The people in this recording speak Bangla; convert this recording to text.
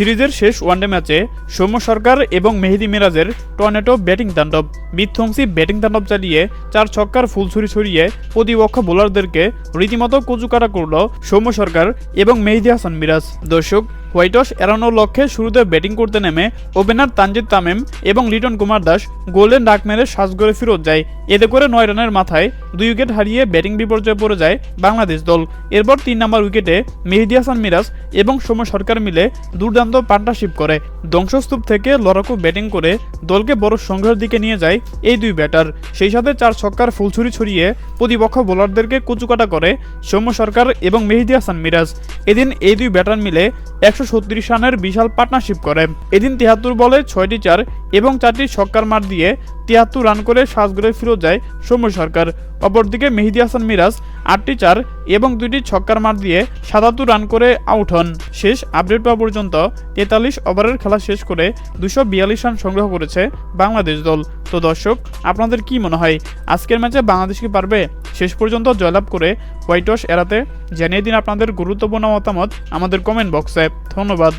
সিরিজের শেষ ওয়ানডে ম্যাচে সৌম্য সরকার এবং মেহেদি মিরাজের টর্নেটো ব্যাটিং তাণ্ডব। বিধ্বংসী ব্যাটিং তাণ্ডব চালিয়ে চার ছক্কার ফুলছুরি ছড়িয়ে প্রতিপক্ষ বোলারদেরকে রীতিমতো কচুকাটা করল সৌম্য সরকার এবং মেহেদি হাসান মিরাজ। দর্শক হোয়াইট হাউস এড়ানোর লক্ষ্যে শুরুতে ব্যাটিং করতে নেমে ওপেনার তানজিদ তামিম এবং লিটন কুমার দাস গোল্ডেন ডাক মেরে সাজগড়ে ফেরত যায়। এতে করে নয় রানের মাথায় দুই উইকেট হারিয়ে ব্যাটিং বিপর্যয়ে পড়ে যায় বাংলাদেশ দল। এরপর তিন নম্বর উইকেটে মেহেদি হাসান মিরাজ এবং সৌম্য সরকার মিলে দুর্দান্ত পার্টনারশিপ করে। ধ্বংসস্তূপ থেকে লড়াকু ব্যাটিং করে দলকে বড় সংঘের দিকে নিয়ে যায় এই দুই ব্যাটার। সেই সাথে চার ছক্কার ফুলছুরি ছড়িয়ে প্রতিপক্ষ বোলারদেরকে কুচুকাটা করে সৌম্য সরকার এবং মেহেদি হাসান মিরাজ। এদিন এই দুই ব্যাটার মিলে একশো ছত্রিশ রানের বিশাল পার্টনারশিপ করে। এদিন তিয়াত্তর বলে ছয়টি চার এবং চারটি ছক্কার মার দিয়ে তিয়াত্তর রান করে সাজগড়ে ফিরত যায় সৌম্য সরকার। অপরদিকে মেহেদি হাসান মিরাজ আটটি চার এবং দুইটি ছক্কার মার দিয়ে সাতাত্তর রান করে আউট হন। শেষ আপডেট পাওয়া পর্যন্ত তেতাল্লিশ ওভারের খেলা শেষ করে দুশো বিয়াল্লিশ রান সংগ্রহ করেছে বাংলাদেশ দল। তো দর্শক, আপনাদের কি মনে হয়? আজকের ম্যাচে বাংলাদেশ কি পারবে? শেষ পর্যন্ত জয়লাভ করে হোয়াইট ওয়াশ এড়াতে জানিয়ে দিন আপনাদের গুরুত্বপূর্ণ মতামত আমাদের কমেন্ট বক্সে। ধন্যবাদ।